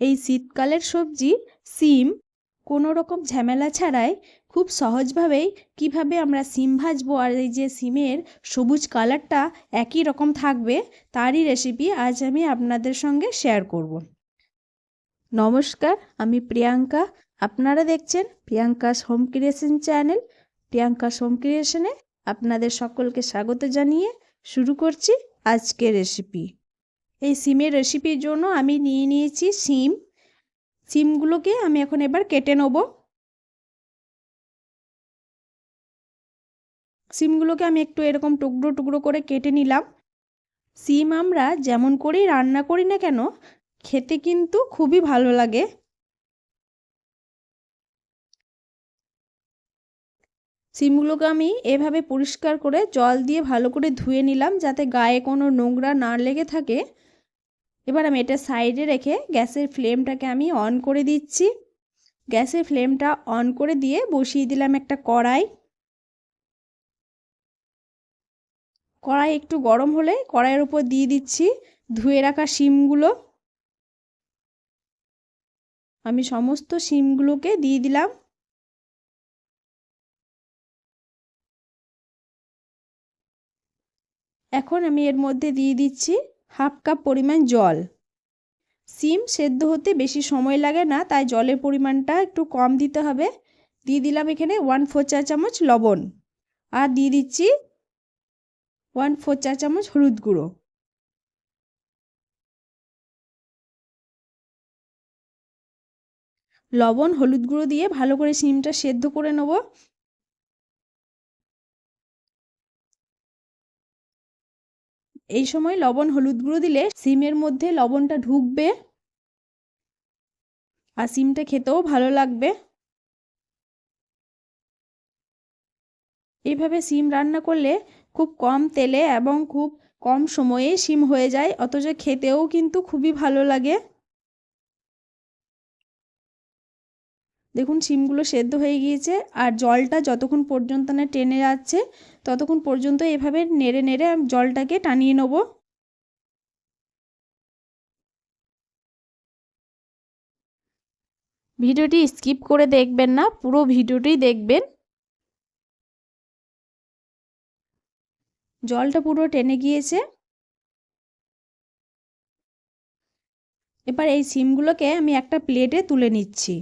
এই শীতকালের সবজি, সিম, কোনো রকম ঝামেলা ছাড়াই খুব সহজভাবেই কীভাবে আমরা সিম ভাজবো আর এই যে সিমের সবুজ কালারটা একই রকম থাকবে, তারই রেসিপি আজ আমি আপনাদের সঙ্গে শেয়ার করব। নমস্কার, আমি প্রিয়াঙ্কা। আপনারা দেখছেন Priyanka's home creation channel Priyanka's home ক্রিয়েশনে আপনাদের সকলকে স্বাগত জানিয়ে শুরু করছি আজকের রেসিপি এই সিমের রেসিপির জন্য আমি নিয়ে নিয়েছি সিম। সিমগুলোকে আমি এখন এবার কেটে নেব। সিমগুলোকে আমি একটু এরকম টুকরো টুকরো করে কেটে নিলাম। সিম আমরা যেমন করেই রান্না করি না কেন, খেতে কিন্তু খুবই ভালো লাগে। সিমগুলোকে আমি এভাবে পরিষ্কার করে জল দিয়ে ভালো করে ধুয়ে নিলাম যাতে গায়ে কোনো নোংরা না লেগে থাকে। এবার আমি এটা সাইডে রেখে গ্যাসের ফ্লেমটাকে আমি অন করে দিচ্ছি। গ্যাসের ফ্লেমটা অন করে দিয়ে বসিয়ে দিলাম একটা কড়াই। কড়াই একটু গরম হলে কড়াইয়ের উপর দিয়ে দিচ্ছি ধুয়ে রাখা শিমগুলো। আমি সমস্ত শিমগুলোকে দিয়ে দিলাম। এখন আমি এর মধ্যে দিয়ে দিচ্ছি হাফ কাপ পরিমাণ জল। সিম সেদ্ধ হতে বেশি সময় লাগে না, তাই জলের পরিমাণটা একটু কম দিতে হবে। দিয়ে দিলাম এখানে ওয়ান ফোর চা চামচ লবণ। আর দিয়ে দিচ্ছি ওয়ান ফোর চা চামচ হলুদ গুঁড়ো। লবণ, হলুদ গুঁড়ো দিয়ে ভালো করে সিমটা সেদ্ধ করে নেব। এই সময় লবণ হলুদ গুঁড়ো দিলে সিমের মধ্যে লবণটা ঢুকবে আর সিমটা খেতেও ভালো লাগবে। এইভাবে সিম রান্না করলে খুব কম তেলে এবং খুব কম সময়ে সিম হয়ে যায়, অথচ খেতেও কিন্তু খুবই ভালো লাগে। দেখুন সিমগুলো সেদ্ধ হয়ে গিয়েছে আর জলটা যতক্ষণ পর্যন্ত না টেনে যাচ্ছে, ততক্ষণ পর্যন্ত এভাবে নেড়ে নেড়ে জলটাকে টানিয়ে নেব। ভিডিওটি স্কিপ করে দেখবেন না, পুরো ভিডিওটি দেখবেন। জলটা পুরো টেনে গিয়েছে। এবার এই সিমগুলোকে আমি একটা প্লেটে তুলে নিচ্ছি।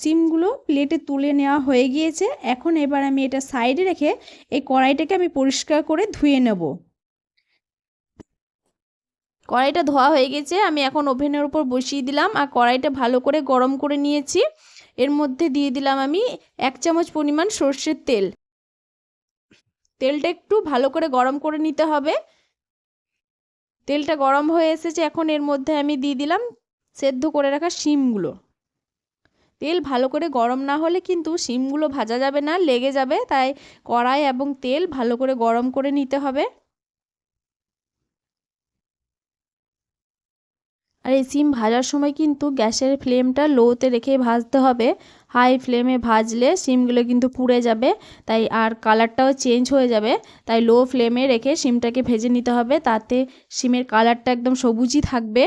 সিমগুলো প্লেটে তুলে নেওয়া হয়ে গিয়েছে। এখন এবার আমি এটা সাইডে রেখে এই কড়াইটাকে আমি পরিষ্কার করে ধুয়ে নেব। কড়াইটা ধোয়া হয়ে গেছে, আমি এখন ওভেনের উপর বসিয়ে দিলাম আর কড়াইটা ভালো করে গরম করে নিয়েছি। এর মধ্যে দিয়ে দিলাম আমি এক চামচ পরিমাণ সর্ষের তেল। তেলটা একটু ভালো করে গরম করে নিতে হবে। তেলটা গরম হয়ে এসেছে, এখন এর মধ্যে আমি দিয়ে দিলাম সেদ্ধ করে রাখা শিমগুলো। তেল ভালো করে গরম না হলে কিন্তু শিমগুলো ভাজা যাবে না, লেগে যাবে। তাই কড়াই এবং তেল ভালো করে গরম করে নিতে হবে। আর এই সিম ভাজার সময় কিন্তু গ্যাসের ফ্লেমটা লোতে রেখে ভাজতে হবে। হাই ফ্লেমে ভাজলে সিমগুলো কিন্তু পুড়ে যাবে, তাই আর কালারটাও চেঞ্জ হয়ে যাবে। তাই লো ফ্লেমে রেখে সিমটাকে ভেজে নিতে হবে, তাতে সিমের কালারটা একদম সবুজই থাকবে।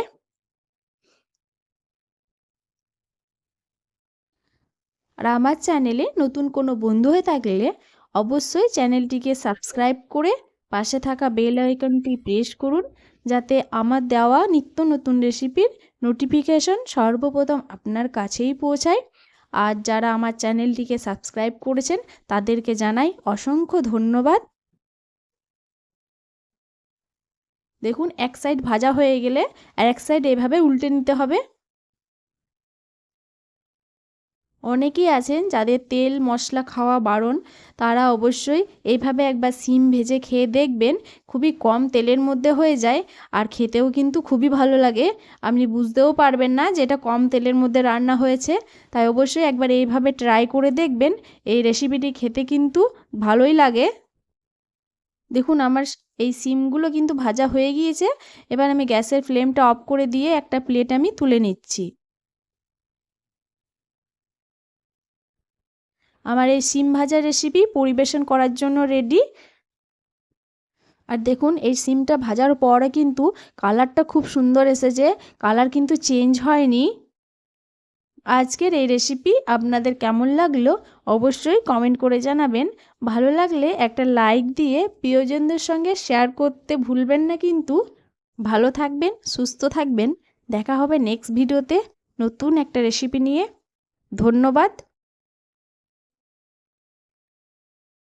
আর আমার চ্যানেলে নতুন কোনো বন্ধু হয়ে থাকলে অবশ্যই চ্যানেলটিকে সাবস্ক্রাইব করে পাশে থাকা বেল আইকনটি প্রেস করুন যাতে আমার দেওয়া নিত্য নতুন রেসিপির নোটিফিকেশন সর্বপ্রথম আপনার কাছেই পৌঁছায়। আর যারা আমার চ্যানেলটিকে সাবস্ক্রাইব করেছেন তাদেরকে জানাই অসংখ্য ধন্যবাদ। দেখুন, এক সাইড ভাজা হয়ে গেলে আর এক সাইড এভাবে উল্টে নিতে হবে। অনেকেই আছেন যাদের তেল, মশলা খাওয়া বারণ, তারা অবশ্যই এইভাবে একবার সিম ভেজে খেয়ে দেখবেন, খুবই কম তেলের মধ্যে হয়ে যায় আর খেতেও কিন্তু খুবই ভালো লাগে। আপনি বুঝতেও পারবেন না যে এটা কম তেলের মধ্যে রান্না হয়েছে, তাই অবশ্যই একবার এইভাবে ট্রাই করে দেখবেন। এই রেসিপিটি খেতে কিন্তু ভালোই লাগে। দেখুন আমার এই সিমগুলো কিন্তু ভাজা হয়ে গিয়েছে, এবার আমি গ্যাসের ফ্লেমটা অফ করে দিয়ে একটা প্লেট আমি তুলে নিচ্ছি। আমার এই সিম ভাজা রেসিপি পরিবেশন করার জন্য রেডি আর দেখুন, এই সিমটা ভাজার পরে কিন্তু কালারটা খুব সুন্দর এসেছে। কালার কিন্তু চেঞ্জ হয়নি। আজকের এই রেসিপি আপনাদের কেমন লাগল অবশ্যই কমেন্ট করে জানাবেন। ভালো লাগলে একটা লাইক দিয়ে প্রিয়জনদের সঙ্গে শেয়ার করতে ভুলবেন না কিন্তু। ভালো থাকবেন, সুস্থ থাকবেন। দেখা হবে নেক্সট ভিডিওতে নতুন একটা রেসিপি নিয়ে। ধন্যবাদ।